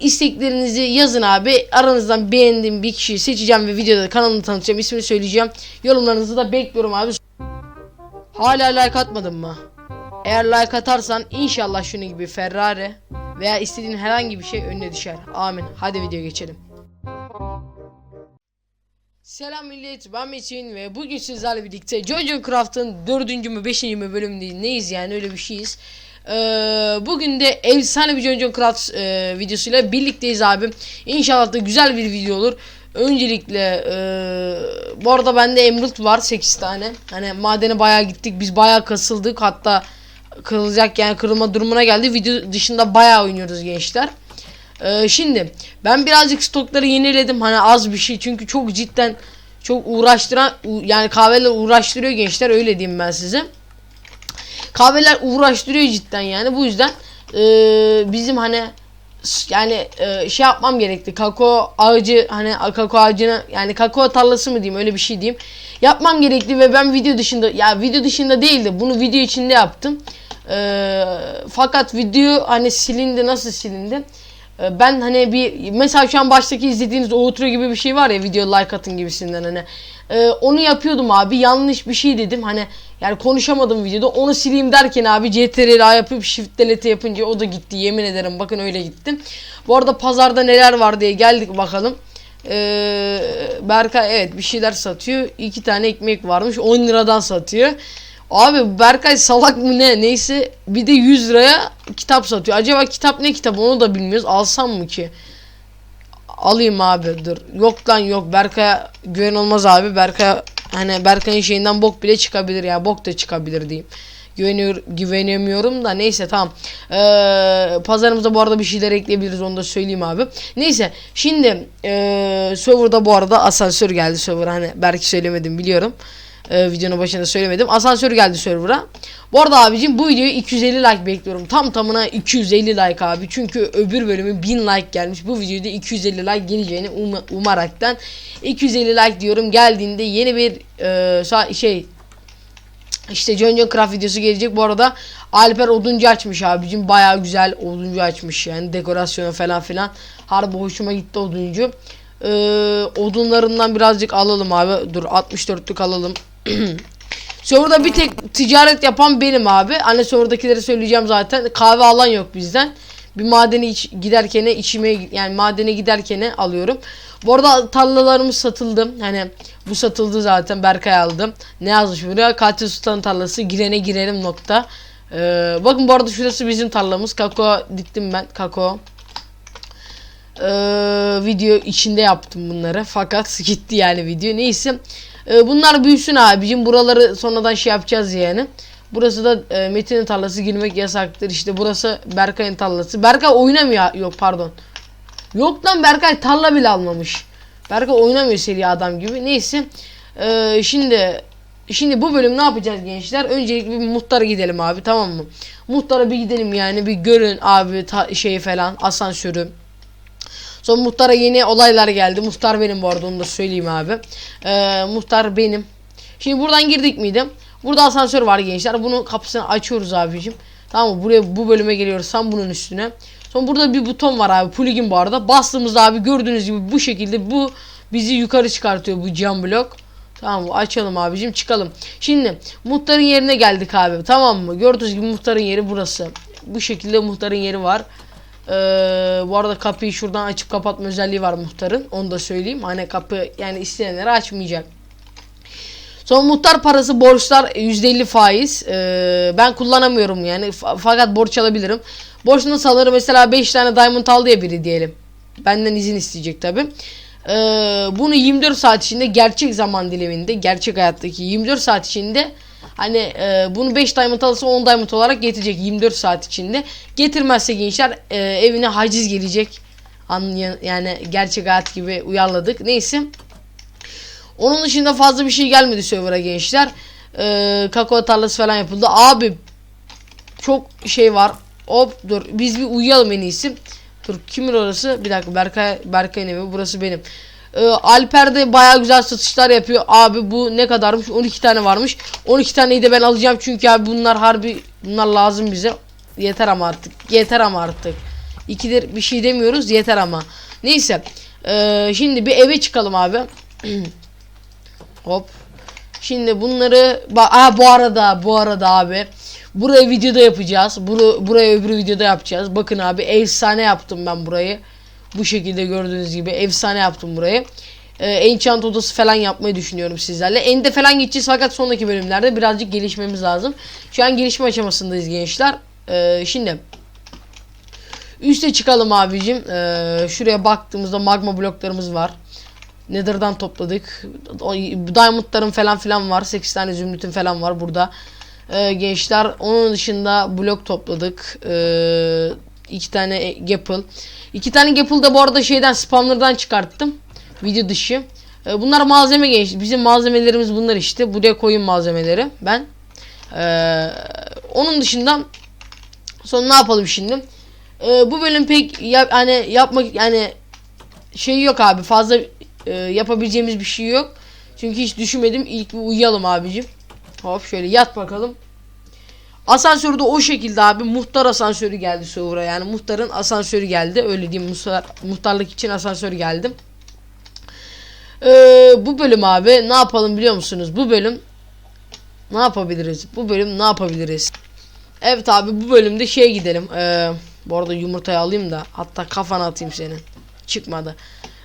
isteklerinizi yazın abi. Aranızdan beğendiğim bir kişiyi seçeceğim ve videoda kanalımı tanıtacağım. ismini söyleyeceğim. Yorumlarınızı da bekliyorum abi. Hala like atmadın mı? Eğer like atarsan inşallah şunun gibi Ferrari veya istediğin herhangi bir şey önüne düşer. Amin. Hadi videoya geçelim. Selam millet ben Metin ve bugün sizlerle birlikte Jojo Craft'ın 4. mü 5. mü bölümündeyiz yani öyle bir şeyiz. Ee, bugün de efsane bir Jojo Craft e, videosuyla birlikteyiz abi. İnşallah da güzel bir video olur. Öncelikle e, bu arada bende emerald var 8 tane. Hani madene bayağı gittik biz bayağı kasıldık hatta kırılacak yani kırılma durumuna geldi. Video dışında bayağı oynuyoruz gençler. Ee, şimdi ben birazcık stokları yeniledim hani az bir şey çünkü çok cidden çok uğraştıran yani kahveler uğraştırıyor gençler öyle diyeyim ben size. Kahveler uğraştırıyor cidden yani. Bu yüzden e, bizim hani yani e, şey yapmam gerekti. Kakao ağacı hani kakao ağacına yani kakao tarlası mı diyeyim öyle bir şey diyeyim. Yapmam gerekti ve ben video dışında ya video dışında değildi. Bunu video içinde yaptım. E, fakat video hani silindi. Nasıl silindi? Ee, ben hani bir mesela şu an baştaki izlediğiniz outro gibi bir şey var ya video like atın gibisinden hani Ee, onu yapıyordum abi. Yanlış bir şey dedim. Hani yani konuşamadım videoda. Onu sileyim derken abi CTRL A yapıp shift delete yapınca o da gitti. Yemin ederim. Bakın öyle gittim. Bu arada pazarda neler var diye geldik bakalım. Ee, Berkay evet bir şeyler satıyor. İki tane ekmek varmış. 10 liradan satıyor. Abi Berkay salak mı ne? Neyse. Bir de 100 liraya kitap satıyor. Acaba kitap ne kitap onu da bilmiyoruz. Alsam mı ki? Alayım abi dur. Yok lan yok Berkay'a güven olmaz abi. Berkay hani Berkay'ın şeyinden bok bile çıkabilir ya. Bok da çıkabilir diyeyim. Güveniyor, güvenemiyorum da neyse tamam. Ee, pazarımıza bu arada bir şeyler ekleyebiliriz onu da söyleyeyim abi. Neyse şimdi ee, serverda bu arada asansör geldi server hani belki söylemedim biliyorum. Ee, videonun başında söylemedim. Asansör geldi server'a. Bu arada abicim bu videoyu 250 like bekliyorum. Tam tamına 250 like abi. Çünkü öbür bölümü 1000 like gelmiş. Bu videoda 250 like geleceğini um- umaraktan 250 like diyorum. Geldiğinde yeni bir e, şey işte John John Craft videosu gelecek. Bu arada Alper oduncu açmış abicim. Baya güzel oduncu açmış yani. Dekorasyonu falan filan. Harbi hoşuma gitti oduncu. Ee, odunlarından birazcık alalım abi. Dur 64'lük alalım. Serverda bir tek ticaret yapan benim abi. Hani serverdakileri söyleyeceğim zaten. Kahve alan yok bizden. Bir madeni iç, giderkene içime yani madene giderkene alıyorum. Bu arada tarlalarımız satıldı. Hani bu satıldı zaten Berkay aldım. Ne yazmış buraya? Katil Sultan tarlası girene girelim nokta. Ee, bakın bu arada şurası bizim tarlamız. Kakao diktim ben. Kakao. Ee, video içinde yaptım bunları. Fakat gitti yani video. Neyse. Ee, bunlar büyüsün abicim. Buraları sonradan şey yapacağız yani. Burası da e, Metin'in tarlası girmek yasaktır. İşte burası Berkay'ın tarlası. Berkay oynamıyor. Yok pardon. Yok lan Berkay tarla bile almamış. Berkay oynamıyor seri adam gibi. Neyse. Ee, şimdi şimdi bu bölüm ne yapacağız gençler? Öncelikle bir muhtara gidelim abi tamam mı? Muhtara bir gidelim yani bir görün abi şeyi falan asansörü. Son muhtara yeni olaylar geldi. Muhtar benim bu arada onu da söyleyeyim abi. Ee, muhtar benim. Şimdi buradan girdik miydim? Burada asansör var gençler. Bunun kapısını açıyoruz abicim. Tamam mı? Buraya bu bölüme geliyoruz. Tam bunun üstüne. Sonra burada bir buton var abi. Plugin bu arada. Bastığımızda abi gördüğünüz gibi bu şekilde bu bizi yukarı çıkartıyor bu cam blok. Tamam? Açalım abicim çıkalım. Şimdi muhtarın yerine geldik abi. Tamam mı? Gördüğünüz gibi muhtarın yeri burası. Bu şekilde muhtarın yeri var. Ee, bu arada kapıyı şuradan açıp kapatma özelliği var muhtarın. Onu da söyleyeyim. Hani kapı yani isteyenleri açmayacak. Son muhtar parası borçlar %50 faiz. Ee, ben kullanamıyorum yani. Fa- fakat borç alabilirim. Borç nasıl alır? Mesela 5 tane diamond aldı ya biri diyelim. Benden izin isteyecek tabi. Ee, bunu 24 saat içinde gerçek zaman diliminde, gerçek hayattaki 24 saat içinde hani e, bunu 5 diamond alırsa 10 diamond olarak getirecek 24 saat içinde. Getirmezse gençler e, evine haciz gelecek. Yani gerçek hayat gibi uyarladık. Neyse. Onun dışında fazla bir şey gelmedi server'a gençler. Ee, kakao tarlası falan yapıldı. Abi çok şey var. Hop dur biz bir uyuyalım en iyisi. Dur kimin orası? Bir dakika Berkay Berkay'ın evi burası benim. Ee, Alper de baya güzel satışlar yapıyor. Abi bu ne kadarmış? 12 tane varmış. 12 taneyi de ben alacağım çünkü abi bunlar harbi bunlar lazım bize. Yeter ama artık. Yeter ama artık. ikidir bir şey demiyoruz yeter ama. Neyse. Ee, şimdi bir eve çıkalım abi. Hop. Şimdi bunları ba Aa, bu arada bu arada abi burayı videoda yapacağız. Buru burayı öbür videoda yapacağız. Bakın abi efsane yaptım ben burayı. Bu şekilde gördüğünüz gibi efsane yaptım burayı. Ee, enchant odası falan yapmayı düşünüyorum sizlerle. Ende falan gideceğiz fakat sonraki bölümlerde birazcık gelişmemiz lazım. Şu an gelişme aşamasındayız gençler. Ee, şimdi üste çıkalım abicim. Ee, şuraya baktığımızda magma bloklarımız var. Nether'dan topladık. Diamond'ların falan filan var. 8 tane zümrütün falan var burada. Ee, gençler onun dışında blok topladık. Ee, iki tane gapple. İki tane gapple da bu arada şeyden spawner'dan çıkarttım. Video dışı. Ee, bunlar malzeme genç. Bizim malzemelerimiz bunlar işte. Buraya koyun malzemeleri. Ben. Ee, onun dışında sonra ne yapalım şimdi? Ee, bu bölüm pek yap, hani yapmak yani şey yok abi fazla e, yapabileceğimiz bir şey yok. Çünkü hiç düşünmedim. İlk bir uyuyalım abicim. Hop şöyle yat bakalım. Asansörü de o şekilde abi. Muhtar asansörü geldi sonra yani. Muhtarın asansörü geldi. Öyle diyeyim. Muhtar, muhtarlık için asansör geldi. Ee, bu bölüm abi ne yapalım biliyor musunuz? Bu bölüm ne yapabiliriz? Bu bölüm ne yapabiliriz? Evet abi bu bölümde şey gidelim. Ee, bu arada yumurtayı alayım da hatta kafana atayım seni. Çıkmadı.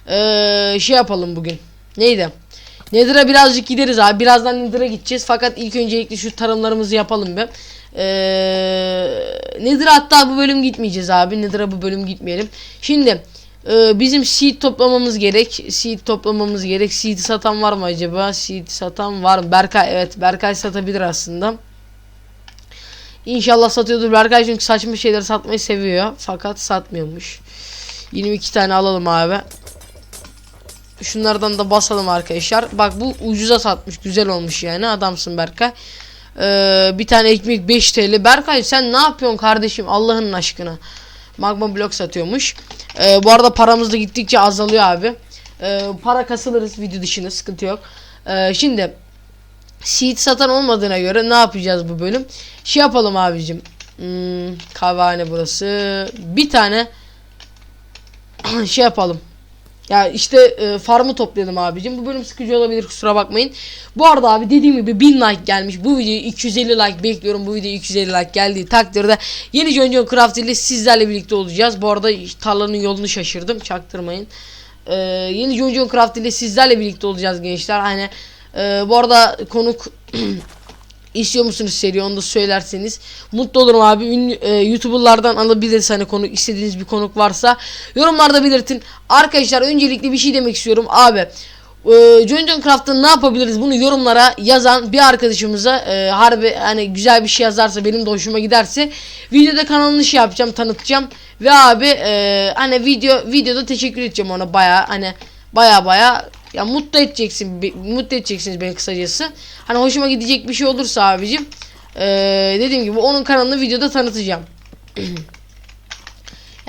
Ee, şey yapalım bugün. Neydi? Nether'a birazcık gideriz abi. Birazdan Nether'a gideceğiz. Fakat ilk öncelikle şu tarımlarımızı yapalım be. Ee, Nether'a hatta bu bölüm gitmeyeceğiz abi. Nether'a bu bölüm gitmeyelim. Şimdi e, bizim seed toplamamız gerek. Seed toplamamız gerek. Seed satan var mı acaba? Seed satan var mı? Berkay evet. Berkay satabilir aslında. İnşallah satıyordur Berkay çünkü saçma şeyleri satmayı seviyor. Fakat satmıyormuş. 22 tane alalım abi. Şunlardan da basalım arkadaşlar. Bak bu ucuza satmış. Güzel olmuş yani. Adamsın Berkay. Ee, bir tane ekmek 5 TL. Berkay sen ne yapıyorsun kardeşim Allah'ın aşkına. Magma blok satıyormuş. Ee, bu arada paramız da gittikçe azalıyor abi. Ee, para kasılırız video dışında sıkıntı yok. Ee, şimdi seed satan olmadığına göre ne yapacağız bu bölüm? Şey yapalım abicim. Hmm, kahvehane burası. Bir tane şey yapalım. Ya işte e, farmı toplayalım abicim. Bu bölüm sıkıcı olabilir kusura bakmayın. Bu arada abi dediğim gibi 1000 like gelmiş. Bu videoyu 250 like bekliyorum. Bu video 250 like geldiği takdirde yeni John Craft ile sizlerle birlikte olacağız. Bu arada tarlanın yolunu şaşırdım. Çaktırmayın. Ee, yeni John Craft ile sizlerle birlikte olacağız gençler. Hani e, bu arada konuk İstiyor musunuz seri? Onu da söylerseniz. Mutlu olurum abi. Ünlü, e, YouTuber'lardan alabiliriz. Hani konuk istediğiniz bir konuk varsa. Yorumlarda belirtin. Arkadaşlar öncelikle bir şey demek istiyorum. Abi. E, John ne yapabiliriz? Bunu yorumlara yazan bir arkadaşımıza e, harbi hani güzel bir şey yazarsa benim de hoşuma giderse videoda kanalını şey yapacağım tanıtacağım. Ve abi e, hani video videoda teşekkür edeceğim ona baya hani baya baya ya mutlu edeceksin mutlu edeceksiniz beni kısacası. Hani hoşuma gidecek bir şey olursa abicim ee, dediğim gibi onun kanalını videoda tanıtacağım.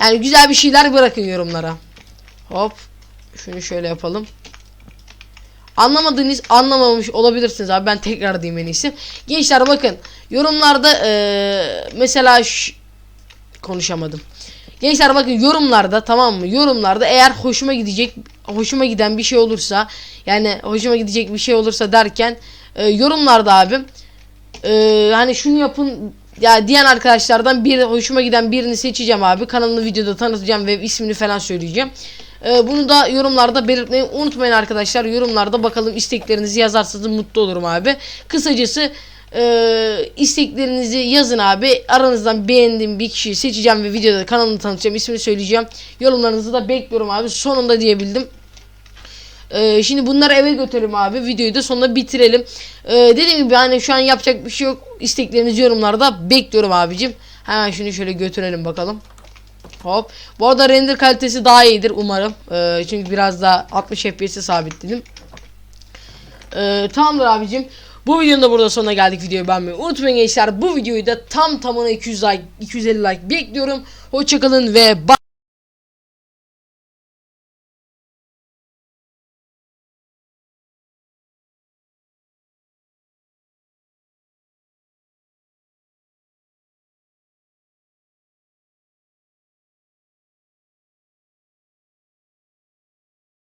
yani güzel bir şeyler bırakın yorumlara. Hop. Şunu şöyle yapalım. Anlamadığınız anlamamış olabilirsiniz abi ben tekrar diyeyim en iyisi. Gençler bakın yorumlarda ee, mesela konuşamadım. Gençler bakın yorumlarda tamam mı? Yorumlarda eğer hoşuma gidecek hoşuma giden bir şey olursa yani hoşuma gidecek bir şey olursa derken e, yorumlarda abi e, hani şunu yapın ya diyen arkadaşlardan bir hoşuma giden birini seçeceğim abi. Kanalını videoda tanıtacağım ve ismini falan söyleyeceğim. E, bunu da yorumlarda belirtmeyi unutmayın arkadaşlar. Yorumlarda bakalım isteklerinizi yazarsanız mutlu olurum abi. Kısacası e, isteklerinizi yazın abi. Aranızdan beğendiğim bir kişiyi seçeceğim ve videoda kanalını tanıtacağım. ismini söyleyeceğim. Yorumlarınızı da bekliyorum abi. Sonunda diyebildim. Ee, şimdi bunları eve götürelim abi. Videoyu da sonunda bitirelim. Ee, dediğim gibi hani şu an yapacak bir şey yok. İsteklerinizi yorumlarda bekliyorum abicim. Hemen şunu şöyle götürelim bakalım. Hop. Bu arada render kalitesi daha iyidir umarım. Ee, çünkü biraz daha 60 FPS'e sabitledim. Ee, tamamdır abicim. Bu videonun da burada sonuna geldik. Videoyu beğenmeyi unutmayın gençler. Bu videoyu da tam tamına 200 like, 250 like bekliyorum. Hoşçakalın ve bye.